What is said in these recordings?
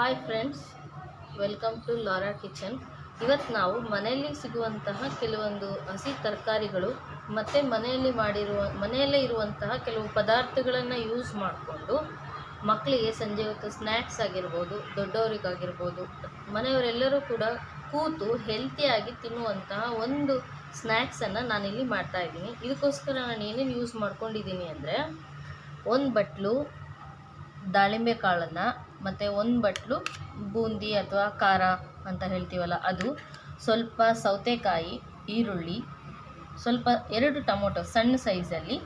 Hi friends welcome to Lara kitchen ಇವತ್ತು ನಾವು ಮನೆಯಲ್ಲಿ ಸಿಗುವಂತಹ ಕೆಲವೊಂದು ಹಸಿ ತರಕಾರಿಗಳು ಮತ್ತು ಮನೆಯಲ್ಲಿ ಮಾಡಿರುವ, ಮನೆಯಲ್ಲೇ ಇರುವಂತಹ ಕೆಲವು ಪದಾರ್ಥಗಳನ್ನು ಯೂಸ್ ಮಾಡಿಕೊಂಡು ಮಕ್ಕಳಿಗೆ ಸಂಜೆ ಹೊತ್ತು ಸ್ನ್ಯಾಕ್ಸ್ ಆಗಿರ್ಬೋದು, ದೊಡ್ಡವರಿಗಾಗಿರ್ಬೋದು, ಮನೆಯವರೆಲ್ಲರೂ ಕೂಡ ಕೂತು ಹೆಲ್ತಿಯಾಗಿ ತಿನ್ನುವಂತಹ ಒಂದು ಸ್ನ್ಯಾಕ್ಸನ್ನು ನಾನಿಲ್ಲಿ ಮಾಡ್ತಾ ಇದ್ದೀನಿ. ಇದಕ್ಕೋಸ್ಕರ ನಾನು ಏನೇನು ಯೂಸ್ ಮಾಡ್ಕೊಂಡಿದ್ದೀನಿ ಅಂದರೆ ಒಂದು ಬಟ್ಲು, ದಾಳಿಂಬೆ ಕಾಳನ್ನು ಮತ್ತು ಒಂದು ಬಟ್ಲು ಬೂಂದಿ ಅಥವಾ ಖಾರ ಅಂತ ಹೇಳ್ತೀವಲ್ಲ ಅದು. ಸ್ವಲ್ಪ ಸೌತೆಕಾಯಿ, ಈರುಳ್ಳಿ, ಸ್ವಲ್ಪ ಎರಡು ಟೊಮೊಟೊ ಸಣ್ಣ ಸೈಜಲ್ಲಿ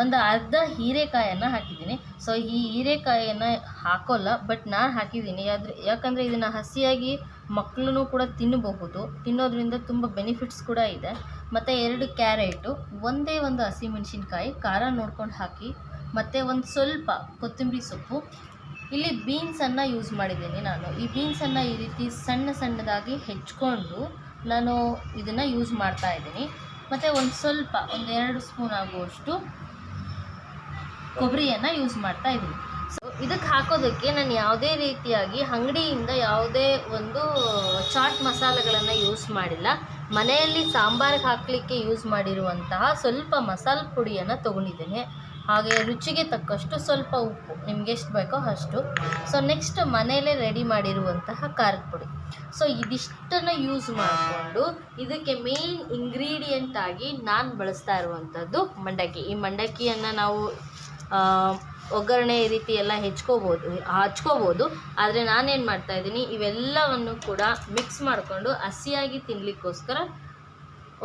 ಒಂದು ಅರ್ಧ ಹೀರೆಕಾಯನ್ನು ಹಾಕಿದ್ದೀನಿ. ಸೊ ಈ ಹೀರೆಕಾಯಿಯನ್ನು ಹಾಕೋಲ್ಲ ಬಟ್ ನಾನು ಹಾಕಿದ್ದೀನಿ. ಯಾದ್ರೆ, ಯಾಕಂದರೆ ಇದನ್ನು ಹಸಿಯಾಗಿ ಮಕ್ಕಳು ಕೂಡ ತಿನ್ನಬಹುದು. ತಿನ್ನೋದ್ರಿಂದ ತುಂಬ ಬೆನಿಫಿಟ್ಸ್ ಕೂಡ ಇದೆ. ಮತ್ತು ಎರಡು ಕ್ಯಾರೆಟು ಒಂದೇ ಒಂದು ಹಸಿಮೆಣಸಿನ್ಕಾಯಿ ಖಾರ ನೋಡ್ಕೊಂಡು ಹಾಕಿ, ಮತ್ತು ಒಂದು ಸ್ವಲ್ಪ ಕೊತ್ತಂಬರಿ ಸೊಪ್ಪು ಇಲ್ಲಿ ಬೀನ್ಸನ್ನು ಯೂಸ್ ಮಾಡಿದ್ದೀನಿ ನಾನು. ಈ ಬೀನ್ಸನ್ನು ಈ ರೀತಿ ಸಣ್ಣ ಸಣ್ಣದಾಗಿ ಹೆಚ್ಕೊಂಡು ನಾನು ಇದನ್ನು ಯೂಸ್ ಮಾಡ್ತಾ ಇದ್ದೀನಿ. ಮತ್ತು ಒಂದು ಸ್ವಲ್ಪ, ಒಂದು ಎರಡು ಸ್ಪೂನ್ ಆಗುವಷ್ಟು ಕೊಬ್ಬರಿಯನ್ನು ಯೂಸ್ ಮಾಡ್ತಾ ಇದ್ದೀನಿ. ಸೊ ಇದಕ್ಕೆ ಹಾಕೋದಕ್ಕೆ ನಾನು ಯಾವುದೇ ರೀತಿಯಾಗಿ ಅಂಗಡಿಯಿಂದ ಯಾವುದೇ ಒಂದು ಚಾಟ್ ಮಸಾಲೆಗಳನ್ನು ಯೂಸ್ ಮಾಡಿಲ್ಲ. ಮನೆಯಲ್ಲಿ ಸಾಂಬಾರಿಗೆ ಹಾಕಲಿಕ್ಕೆ ಯೂಸ್ ಮಾಡಿರುವಂತಹ ಸ್ವಲ್ಪ ಮಸಾಲೆ ಪುಡಿಯನ್ನು ತೊಗೊಂಡಿದ್ದೀನಿ. ಹಾಗೆ ರುಚಿಗೆ ತಕ್ಕಷ್ಟು ಸ್ವಲ್ಪ ಉಪ್ಪು. ನಿಮ್ಗೆ ಎಷ್ಟು ಬೇಕೋ ಅಷ್ಟು. ಸೊ ನೆಕ್ಸ್ಟ್ ಮನೆಯಲ್ಲೇ ರೆಡಿ ಮಾಡಿರುವಂತಹ ಖಾರದ ಪುಡಿ. ಸೊ ಇದಿಷ್ಟನ್ನು ಯೂಸ್ ಮಾಡಿಕೊಂಡು ಇದಕ್ಕೆ ಮೇನ್ ಇಂಗ್ರೀಡಿಯೆಂಟ್ ಆಗಿ ನಾನು ಬಳಸ್ತಾ ಇರುವಂಥದ್ದು ಮಂಡಕ್ಕಿ. ಈ ಮಂಡಕ್ಕಿಯನ್ನು ನಾವು ಒಗ್ಗರಣೆ ರೀತಿ ಎಲ್ಲ ಹೆಚ್ಕೋಬೋದು, ಹಚ್ಕೋಬೋದು. ಆದರೆ ನಾನೇನು ಮಾಡ್ತಾ ಇದ್ದೀನಿ, ಇವೆಲ್ಲವನ್ನು ಕೂಡ ಮಿಕ್ಸ್ ಮಾಡಿಕೊಂಡು ಹಸಿಯಾಗಿ ತಿನ್ನಲಿಕ್ಕೋಸ್ಕರ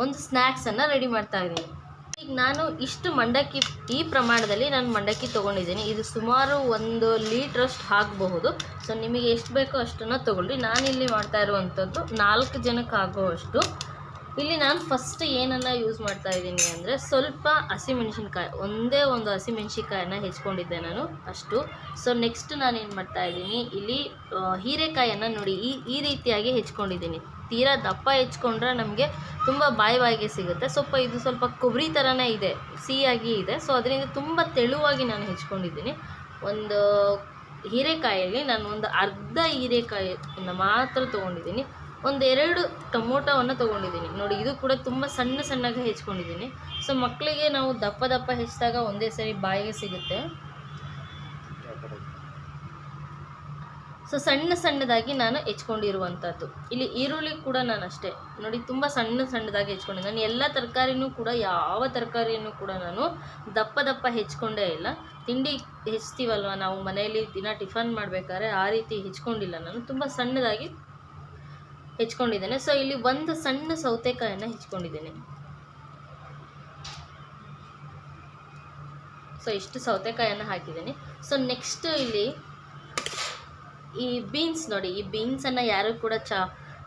ಒಂದು ಸ್ನ್ಯಾಕ್ಸನ್ನು ರೆಡಿ ಮಾಡ್ತಾ ಇದ್ದೀನಿ. ಈಗ ನಾನು ಇಷ್ಟು ಮಂಡಕ್ಕಿ ಈ ಪ್ರಮಾಣದಲ್ಲಿ ನಾನು ಮಂಡಕ್ಕಿ ತೊಗೊಂಡಿದ್ದೀನಿ. ಇದು ಸುಮಾರು ಒಂದು ಲೀಟ್ರಷ್ಟು ಹಾಕಬಹುದು. ಸೊ, ನಿಮಗೆ ಎಷ್ಟು ಬೇಕೋ ಅಷ್ಟನ್ನು ತೊಗೊಳ್ರಿ ಇಲ್ಲಿ ಮಾಡ್ತಾ ಇರುವಂಥದ್ದು ನಾಲ್ಕು ಜನಕ್ಕೆ ಆಗುವಷ್ಟು. ಇಲ್ಲಿ ನಾನು ಫಸ್ಟ್ ಏನನ್ನು ಯೂಸ್ ಮಾಡ್ತಾ ಇದ್ದೀನಿ ಅಂದರೆ ಸ್ವಲ್ಪ ಹಸಿಮೆಣ್ಸಿನ್ಕಾಯಿ ಒಂದೇ ಒಂದು ಹಸಿಮೆಣ್ಸಿನ್ಕಾಯನ್ನ ಹೆಚ್ಕೊಂಡಿದ್ದೆ ನಾನು ಅಷ್ಟು. ಸೊ, ನೆಕ್ಸ್ಟ್ ನಾನು ಏನು ಮಾಡ್ತಾ ಇದ್ದೀನಿ, ಇಲ್ಲಿ ಹೀರೆಕಾಯನ್ನು ನೋಡಿ, ಈ ಈ ರೀತಿಯಾಗಿ ಹೆಚ್ಕೊಂಡಿದ್ದೀನಿ. ತೀರಾ ದಪ್ಪ ಹೆಚ್ಕೊಂಡ್ರೆ ನಮಗೆ ತುಂಬ ಬಾಯಿ ಬಾಯಿಗೆ ಸಿಗುತ್ತೆ. ಸ್ವಲ್ಪ ಇದು ಸ್ವಲ್ಪ ಕೊಬ್ಬರಿ ಥರನೇ ಇದೆ, ಸಿಹಿಯಾಗಿ ಇದೆ. ಸೊ ಅದರಿಂದ ತುಂಬ ತೆಳುವಾಗಿ ನಾನು ಹೆಚ್ಕೊಂಡಿದ್ದೀನಿ. ಒಂದು ಹೀರೆಕಾಯಲ್ಲಿ ನಾನು ಒಂದು ಅರ್ಧ ಹೀರೆಕಾಯಿಯನ್ನು ಮಾತ್ರ ತೊಗೊಂಡಿದ್ದೀನಿ. ಒಂದೆರಡು ಟೊಮೊಟೊವನ್ನು ತೊಗೊಂಡಿದ್ದೀನಿ. ನೋಡಿ, ಇದು ಕೂಡ ತುಂಬ ಸಣ್ಣ ಸಣ್ಣಗೆ ಹೆಚ್ಕೊಂಡಿದ್ದೀನಿ. ಸೊ ಮಕ್ಕಳಿಗೆ ನಾವು ದಪ್ಪ ದಪ್ಪ ಹೆಚ್ಚಿದಾಗ ಒಂದೇ ಸರಿ ಬಾಯಿಗೆ ಸಿಗುತ್ತೆ. ಸೊ ಸಣ್ಣ ಸಣ್ಣದಾಗಿ ನಾನು ಹೆಚ್ಕೊಂಡಿರುವಂಥದ್ದು. ಇಲ್ಲಿ ಈರುಳ್ಳಿ ಕೂಡ ನಾನು ಅಷ್ಟೇ ನೋಡಿ, ತುಂಬ ಸಣ್ಣ ಸಣ್ಣದಾಗಿ ಹೆಚ್ಕೊಂಡೆ ನಾನು ಎಲ್ಲ ತರಕಾರಿನೂ ಕೂಡ, ಯಾವ ತರಕಾರಿಯನ್ನು ಕೂಡ ನಾನು ದಪ್ಪ ದಪ್ಪ ಹೆಚ್ಕೊಂಡೇ ಇಲ್ಲ. ತಿಂಡಿ ಹೆಚ್ತೀವಲ್ವ? ನಾವು ಮನೆಯಲ್ಲಿ ದಿನ ಟಿಫನ್ ಮಾಡಬೇಕಾದ್ರೆ ಆ ರೀತಿ ಹೆಚ್ಕೊಂಡಿಲ್ಲ ನಾನು. ತುಂಬ ಸಣ್ಣದಾಗಿ ಹೆಚ್ಕೊಂಡಿದ್ದೇನೆ. ಸೊ ಇಲ್ಲಿ ಒಂದು ಸಣ್ಣ ಸೌತೆಕಾಯನ್ನು ಹೆಚ್ಕೊಂಡಿದ್ದೇನೆ. ಸೊ ಇಷ್ಟು ಸೌತೆಕಾಯನ್ನು ಹಾಕಿದ್ದೀನಿ. ಸೊ ನೆಕ್ಸ್ಟ್ ಇಲ್ಲಿ ಈ ಬೀನ್ಸ್ ನೋಡಿ, ಈ ಬೀನ್ಸನ್ನು ಯಾರು ಕೂಡ ಚ,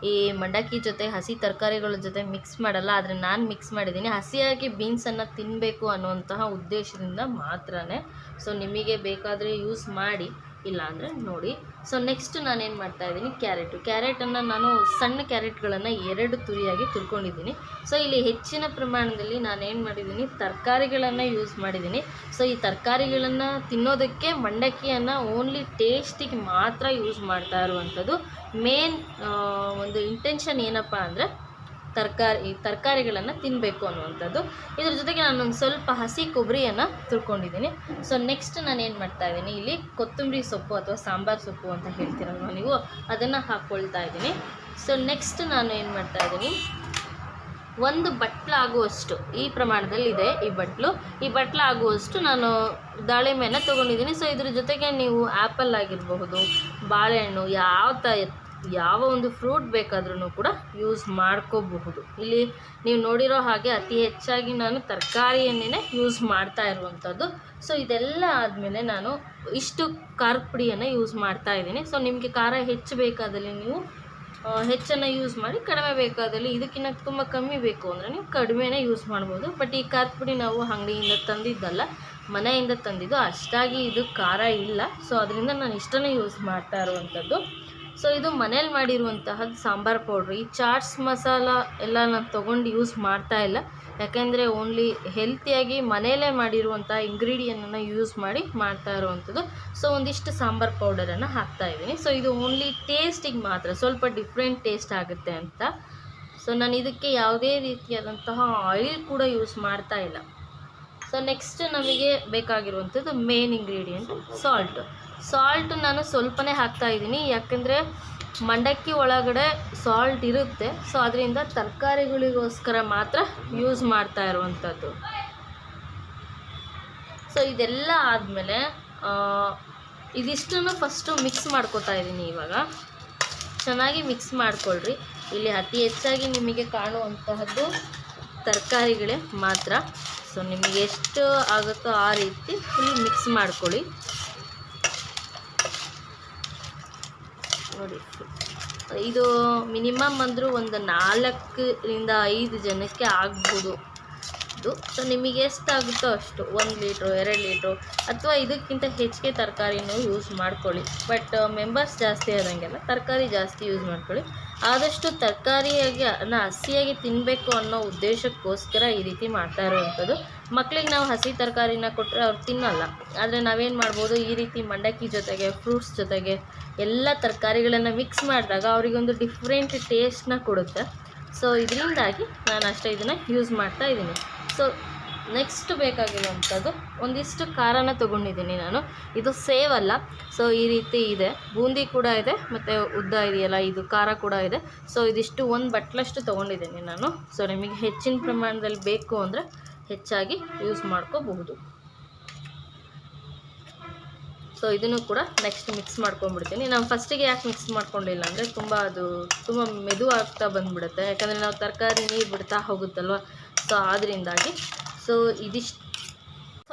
ಈ ಮಂಡಕ್ಕಿ ಜೊತೆ, ಹಸಿ ತರಕಾರಿಗಳ ಜೊತೆ ಮಿಕ್ಸ್ ಮಾಡಲ್ಲ. ಆದರೆ ನಾನು ಮಿಕ್ಸ್ ಮಾಡಿದ್ದೀನಿ. ಹಸಿಯಾಗಿ ಬೀನ್ಸನ್ನು ತಿನ್ನಬೇಕು ಅನ್ನುವಂತಹ ಉದ್ದೇಶದಿಂದ ಮಾತ್ರನೇ. ಸೊ ನಿಮಗೆ ಬೇಕಾದರೆ ಯೂಸ್ ಮಾಡಿ. ಇಲ್ಲ ಅಂದರೆ ನೋಡಿ. ಸೊ ನೆಕ್ಸ್ಟ್ ನಾನೇನು ಮಾಡ್ತಾ ಇದ್ದೀನಿ? ಕ್ಯಾರೆಟು ಕ್ಯಾರೆಟನ್ನು ನಾನು ಸಣ್ಣ ಕ್ಯಾರೆಟ್ಗಳನ್ನು ಎರಡು ತುರಿಯಾಗಿ ತುರ್ಕೊಂಡಿದ್ದೀನಿ. ಸೊ ಇಲ್ಲಿ ಹೆಚ್ಚಿನ ಪ್ರಮಾಣದಲ್ಲಿ ನಾನೇನು ಮಾಡಿದ್ದೀನಿ? ತರಕಾರಿಗಳನ್ನು ಯೂಸ್ ಮಾಡಿದ್ದೀನಿ. ಸೊ ಈ ತರಕಾರಿಗಳನ್ನು ತಿನ್ನೋದಕ್ಕೆ ಮಂಡಕ್ಕಿಯನ್ನು ಓನ್ಲಿ ಟೇಸ್ಟಿಗೆ ಮಾತ್ರ ಯೂಸ್ ಮಾಡ್ತಾ ಇರುವಂಥದ್ದು. ಮೇನ್ ಒಂದು ಇಂಟೆನ್ಷನ್ ಏನಪ್ಪ ಅಂದರೆ ತರಕಾರಿ, ತರಕಾರಿಗಳನ್ನು ತಿನ್ನಬೇಕು ಅನ್ನುವಂಥದ್ದು. ಇದ್ರ ಜೊತೆಗೆ ನಾನೊಂದು ಸ್ವಲ್ಪ ಹಸಿ ಕೊಬ್ಬರಿಯನ್ನು ತುರ್ಕೊಂಡಿದ್ದೀನಿ ಸೊ ನೆಕ್ಸ್ಟ್ ನಾನು ಏನು ಮಾಡ್ತಾ ಇದ್ದೀನಿ, ಇಲ್ಲಿ ಕೊತ್ತಂಬರಿ ಸೊಪ್ಪು ಅಥವಾ ಸಾಂಬಾರು ಸೊಪ್ಪು ಅಂತ ಹೇಳ್ತೀರಲ್ವ ನೀವು? ಅದನ್ನು ಹಾಕ್ಕೊಳ್ತಾ ಇದ್ದೀನಿ. ಸೊ ನೆಕ್ಸ್ಟ್ ನಾನು ಏನು ಮಾಡ್ತಾ ಇದ್ದೀನಿ, ಒಂದು ಬಟ್ಲಾಗುವಷ್ಟು ಈ ಪ್ರಮಾಣದಲ್ಲಿ ಇದೆ ಈ ಬಟ್ಲು. ಈ ಬಟ್ಲಾಗುವಷ್ಟು ನಾನು ದಾಳಿಂಬೆಯನ್ನು ತೊಗೊಂಡಿದ್ದೀನಿ. ಸೊ ಇದ್ರ ಜೊತೆಗೆ ನೀವು ಆ್ಯಪಲ್ ಆಗಿರಬಹುದು, ಬಾಳೆಹಣ್ಣು ಯಾವ ತ ಯಾವ ಒಂದು ಫ್ರೂಟ್ ಬೇಕಾದ್ರೂ ಕೂಡ ಯೂಸ್ ಮಾಡ್ಕೋಬಹುದು. ಇಲ್ಲಿ ನೀವು ನೋಡಿರೋ ಹಾಗೆ ಅತಿ ಹೆಚ್ಚಾಗಿ ನಾನು ತರಕಾರಿಯನ್ನೇ ಯೂಸ್ ಮಾಡ್ತಾ ಇರುವಂಥದ್ದು. ಸೊ ಇದೆಲ್ಲ ಆದಮೇಲೆ ನಾನು ಇಷ್ಟು ಖಾರದ ಪುಡಿಯನ್ನು ಯೂಸ್ ಮಾಡ್ತಾ ಇದ್ದೀನಿ. ಸೊ ನಿಮಗೆ ಖಾರ ಹೆಚ್ಚು ಬೇಕಾದಲ್ಲಿ ನೀವು ಹೆಚ್ಚನ್ನು ಯೂಸ್ ಮಾಡಿ, ಕಡಿಮೆ ಬೇಕಾದಲ್ಲಿ ಇದಕ್ಕಿಂತ ತುಂಬ ಕಮ್ಮಿ ಬೇಕು ಅಂದರೆ ನೀವು ಕಡಿಮೆನೇ ಯೂಸ್ ಮಾಡ್ಬೋದು. ಬಟ್ ಈ ಖಾರ ಪುಡಿ ನಾವು ಅಂಗಡಿಯಿಂದ ತಂದಿದ್ದಲ್ಲ, ಮನೆಯಿಂದ ತಂದಿದ್ದು ಅಷ್ಟಾಗಿ ಇದು ಖಾರ ಇಲ್ಲ. ಸೊ ಅದರಿಂದ ನಾನು ಇಷ್ಟನ್ನೇ ಯೂಸ್ ಮಾಡ್ತಾ ಇರುವಂಥದ್ದು. ಸೊ ಇದು ಮನೇಲಿ ಮಾಡಿರುವಂತಹದ್ದು ಸಾಂಬಾರು ಪೌಡ್ರ್. ಈ ಚಾಟ್ಸ್ ಮಸಾಲ ಎಲ್ಲ ನಾನು ತೊಗೊಂಡು ಯೂಸ್ ಮಾಡ್ತಾ ಇಲ್ಲ. ಯಾಕೆಂದರೆ ಓನ್ಲಿ ಹೆಲ್ತಿಯಾಗಿ ಮನೆಯಲ್ಲೇ ಮಾಡಿರುವಂಥ ಇಂಗ್ರೀಡಿಯಂಟನ್ನು ಯೂಸ್ ಮಾಡಿ ಮಾಡ್ತಾ ಇರುವಂಥದ್ದು ಸೊ ಒಂದಿಷ್ಟು ಸಾಂಬಾರು ಪೌಡರನ್ನು ಹಾಕ್ತಾ ಇದ್ದೀನಿ. ಸೊ ಇದು ಓನ್ಲಿ ಟೇಸ್ಟಿಗೆ ಮಾತ್ರ, ಸ್ವಲ್ಪ ಡಿಫ್ರೆಂಟ್ ಟೇಸ್ಟ್ ಆಗುತ್ತೆ ಅಂತ. ಸೊ ನಾನು ಇದಕ್ಕೆ ಯಾವುದೇ ರೀತಿಯಾದಂತಹ ಆಯಿಲ್ ಕೂಡ ಯೂಸ್ ಮಾಡ್ತಾ ಇಲ್ಲ. ಸೊ ನೆಕ್ಸ್ಟ್ ನಮಗೆ ಬೇಕಾಗಿರುವಂಥದ್ದು ಮೇನ್ ಇಂಗ್ರೀಡಿಯೆಂಟ್ ಸಾಲ್ಟ್ ಸಾಲ್ಟ್ ನಾನು ಸ್ವಲ್ಪನೇ ಹಾಕ್ತಾ ಇದ್ದೀನಿ. ಯಾಕಂದರೆ ಮಂಡಕ್ಕಿ ಒಳಗಡೆ ಸಾಲ್ಟ್ ಇರುತ್ತೆ. ಸೊ ಅದರಿಂದ ತರಕಾರಿಗಳಿಗೋಸ್ಕರ ಮಾತ್ರ ಯೂಸ್ ಮಾಡ್ತಾ ಇರುವಂಥದ್ದು. ಸೊ ಇದೆಲ್ಲ ಆದಮೇಲೆ ಇದಿಷ್ಟನ್ನು ಫಸ್ಟು ಮಿಕ್ಸ್ ಮಾಡ್ಕೊತಾ ಇದ್ದೀನಿ ಇವಾಗ. ಚೆನ್ನಾಗಿ ಮಿಕ್ಸ್ ಮಾಡಿಕೊಳ್ಳ್ರಿ ಇಲ್ಲಿ ಅತಿ ಹೆಚ್ಚಾಗಿ ನಿಮಗೆ ಕಾಣುವಂತಹದ್ದು ತರಕಾರಿಗಳೇ ಮಾತ್ರ. ಸೊ ನಿಮಗೆ ಎಷ್ಟು ಆಗುತ್ತೋ ಆ ರೀತಿ ಇಲ್ಲಿ ಮಿಕ್ಸ್ ಮಾಡ್ಕೊಳ್ಳಿ. ನೋಡಿ. ಇದು ಮಿನಿಮಮ್ ಅಂದರೂ ಒಂದು ನಾಲ್ಕರಿಂದ ಐದು ಜನಕ್ಕೆ ಆಗ್ಬೋದು. ಇದು ಸೊ ನಿಮಗೆ ಎಷ್ಟಾಗುತ್ತೋ ಅಷ್ಟು, ಒಂದು ಲೀಟ್ರು, ಎರಡು ಲೀಟ್ರು ಅಥವಾ ಇದಕ್ಕಿಂತ ಹೆಚ್ಚಿಗೆ ತರಕಾರಿನೂ ಯೂಸ್ ಮಾಡ್ಕೊಳ್ಳಿ. ಬಟ್ ಮೆಂಬರ್ಸ್ ಜಾಸ್ತಿ ಆದಂಗೆಲ್ಲ ತರಕಾರಿ ಜಾಸ್ತಿ ಯೂಸ್ ಮಾಡ್ಕೊಳ್ಳಿ. ಆದಷ್ಟು ತರಕಾರಿಯಾಗಿ ಹಸಿಯಾಗಿ ತಿನ್ನಬೇಕು ಅನ್ನೋ ಉದ್ದೇಶಕ್ಕೋಸ್ಕರ ಈ ರೀತಿ ಮಾಡ್ತಾ ಇರುವಂಥದ್ದು. ಮಕ್ಳಿಗೆ ನಾವು ಹಸಿ ತರಕಾರಿನ ಕೊಟ್ಟರೆ ಅವ್ರು ತಿನ್ನಲ್ಲ. ಆದರೆ ನಾವೇನು ಮಾಡ್ಬೋದು? ಈ ರೀತಿ ಮಂಡಕ್ಕಿ ಜೊತೆಗೆ ಫ್ರೂಟ್ಸ್ ಜೊತೆಗೆ ಎಲ್ಲ ತರಕಾರಿಗಳನ್ನು ಮಿಕ್ಸ್ ಮಾಡಿದಾಗ ಅವರಿಗೊಂದು ಡಿಫ್ರೆಂಟ್ ಟೇಸ್ಟ್ನ ಕೊಡುತ್ತೆ. ಸೊ ಇದರಿಂದಾಗಿ ನಾನು ಅಷ್ಟೇ ಇದನ್ನು ಯೂಸ್ ಮಾಡ್ತಾ ಇದ್ದೀನಿ. ಸೊ ನೆಕ್ಸ್ಟ್ ಬೇಕಾಗಿರುವಂಥದ್ದು ಒಂದಿಷ್ಟು ಖಾರನ ತೊಗೊಂಡಿದ್ದೀನಿ ನಾನು. ಇದು ಸೇವ್ ಅಲ್ಲ. ಸೊ ಈ ರೀತಿ ಇದೆ. ಬೂಂದಿ ಕೂಡ ಇದೆ, ಮತ್ತು ಉದ್ದ ಇದೆಯಲ್ಲ, ಇದು ಖಾರ ಕೂಡ ಇದೆ. ಸೊ ಇದಿಷ್ಟು ಒಂದು ಬಟ್ಲಷ್ಟು ತೊಗೊಂಡಿದ್ದೀನಿ ನಾನು. ಸೊ ನಿಮಗೆ ಹೆಚ್ಚಿನ ಪ್ರಮಾಣದಲ್ಲಿ ಬೇಕು ಅಂದರೆ ಹೆಚ್ಚಾಗಿ ಯೂಸ್ ಮಾಡ್ಕೋಬಹುದು. ಸೊ ಇದನ್ನು ಕೂಡ ನೆಕ್ಸ್ಟ್ ಮಿಕ್ಸ್ ಮಾಡ್ಕೊಂಡ್ಬಿಡ್ತೀನಿ. ನಾನು ಫಸ್ಟಿಗೆ ಯಾಕೆ ಮಿಕ್ಸ್ ಮಾಡ್ಕೊಂಡಿಲ್ಲ ಅಂದರೆ ತುಂಬ ಅದು ತುಂಬ ಮೆದು ಆಗ್ತಾ ಬಂದುಬಿಡುತ್ತೆ. ಯಾಕಂದರೆ ನಾವು ತರಕಾರಿ ನೀರು ಬಿಡ್ತಾ ಹೋಗುತ್ತಲ್ವ? ಸೊ ಆದ್ದರಿಂದಾಗಿ ಸೊ ಇದಿಷ್ಟು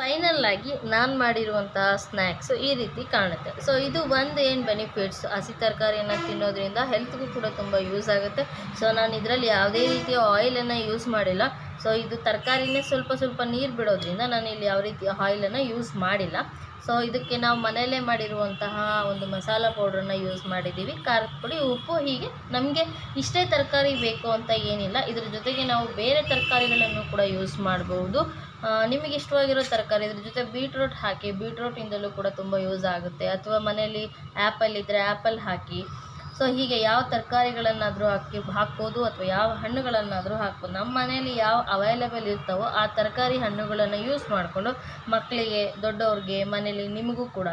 ಫೈನಲ್ ಆಗಿ ನಾನು ಮಾಡಿರುವಂತಹ ಸ್ನ್ಯಾಕ್ಸ್ ಈ ರೀತಿ ಕಾಣುತ್ತೆ. ಸೊ ಇದು ಒಂದು ಏನು ಬೆನಿಫಿಟ್ಸ್ ಹಸಿ ತರಕಾರಿಯನ್ನು ತಿನ್ನೋದ್ರಿಂದ ಹೆಲ್ತ್ಗೂ ಕೂಡ ತುಂಬ ಯೂಸ್ ಆಗುತ್ತೆ. ಸೊ ನಾನು ಇದರಲ್ಲಿ ಯಾವುದೇ ರೀತಿಯ ಆಯಿಲನ್ನು ಯೂಸ್ ಮಾಡಿಲ್ಲ. ಸೊ ಇದು ತರಕಾರಿನೇ ಸ್ವಲ್ಪ ಸ್ವಲ್ಪ ನೀರು ಬಿಡೋದ್ರಿಂದ ನಾನು ಇಲ್ಲಿ ಯಾವ ರೀತಿ ಆಯಿಲನ್ನು ಯೂಸ್ ಮಾಡಿಲ್ಲ. ಸೊ ಇದಕ್ಕೆ ನಾವು ಮನೆಯಲ್ಲೇ ಮಾಡಿರುವಂತಹ ಒಂದು ಮಸಾಲ ಪೌಡ್ರನ್ನ ಯೂಸ್ ಮಾಡಿದ್ದೀವಿ. ಖಾರದ ಪುಡಿ, ಉಪ್ಪು, ಹೀಗೆ ನಮಗೆ ಇಷ್ಟೇ ತರಕಾರಿ ಬೇಕು ಅಂತ ಏನಿಲ್ಲ. ಇದ್ರ ಜೊತೆಗೆ ನಾವು ಬೇರೆ ತರಕಾರಿಗಳನ್ನು ಕೂಡ ಯೂಸ್ ಮಾಡಬಹುದು ನಿಮಗೆ ಇಷ್ಟವಾಗಿರೋ ತರಕಾರಿ, ಇದ್ರ ಜೊತೆ ಬೀಟ್ರೂಟ್ ಹಾಕಿ ಬೀಟ್ರೂಟಿಂದಲೂ ಕೂಡ ತುಂಬ ಯೂಸ್ ಆಗುತ್ತೆ. ಅಥವಾ ಮನೆಯಲ್ಲಿ ಆ್ಯಪಲ್ ಇದ್ದರೆ ಆ್ಯಪಲ್ ಹಾಕಿ ಸೊ ಹೀಗೆ ಯಾವ ತರಕಾರಿಗಳನ್ನಾದರೂ ಹಾಕಿ ಹಾಕ್ಬೋದು ಅಥವಾ ಯಾವ ಹಣ್ಣುಗಳನ್ನಾದರೂ ಹಾಕ್ಬೋದು. ನಮ್ಮ ಮನೆಯಲ್ಲಿ ಯಾವ ಅವೈಲೇಬಲ್ ಇರ್ತಾವೋ ಆ ತರಕಾರಿ ಹಣ್ಣುಗಳನ್ನು ಯೂಸ್ ಮಾಡಿಕೊಂಡು ಮಕ್ಕಳಿಗೆ, ದೊಡ್ಡವ್ರಿಗೆ ಮನೇಲಿ ನಿಮಗೂ ಕೂಡ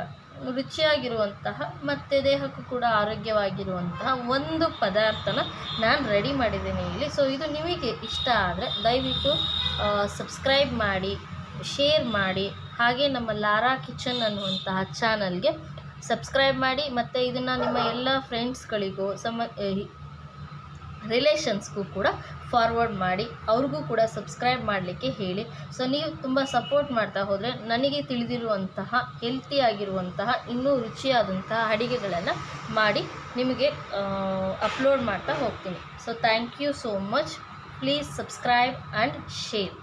ರುಚಿಯಾಗಿರುವಂತಹ ಮತ್ತು ದೇಹಕ್ಕೂ ಕೂಡ ಆರೋಗ್ಯವಾಗಿರುವಂತಹ ಒಂದು ಪದಾರ್ಥನ ನಾನು ರೆಡಿ ಮಾಡಿದ್ದೀನಿ ಇಲ್ಲಿ. ಸೊ ಇದು ನಿಮಗೆ ಇಷ್ಟ ಆದರೆ ದಯವಿಟ್ಟು ಸಬ್ಸ್ಕ್ರೈಬ್ ಮಾಡಿ ಶೇರ್ ಮಾಡಿ, ಹಾಗೆ ನಮ್ಮ ಲಾರಾ ಕಿಚನ್ ಅನ್ನುವಂತಹ ಚಾನಲ್ಗೆ ಸಬ್ಸ್ಕ್ರೈಬ್ ಮಾಡಿ ಮತ್ತು ಇದನ್ನು ನಿಮ್ಮ ಎಲ್ಲ ಫ್ರೆಂಡ್ಸ್ಗಳಿಗೂ, ಸಮ ರಿಲೇಷನ್ಸ್ಗೂ ಕೂಡ ಫಾರ್ವರ್ಡ್ ಮಾಡಿ, ಅವ್ರಿಗೂ ಕೂಡ ಸಬ್ಸ್ಕ್ರೈಬ್ ಮಾಡಲಿಕ್ಕೆ ಹೇಳಿ. ಸೊ ನೀವು ತುಂಬ ಸಪೋರ್ಟ್ ಮಾಡ್ತಾ ಹೋದರೆ ನನಗೆ ತಿಳಿದಿರುವಂತಹ ಹೆಲ್ತಿಯಾಗಿರುವಂತಹ ಇನ್ನೂ ರುಚಿಯಾದಂತಹ ಅಡಿಗೆಗಳನ್ನು ಮಾಡಿ ನಿಮಗೆ ಅಪ್ಲೋಡ್ ಮಾಡ್ತಾ ಹೋಗ್ತೀನಿ. So thank you so much please subscribe and share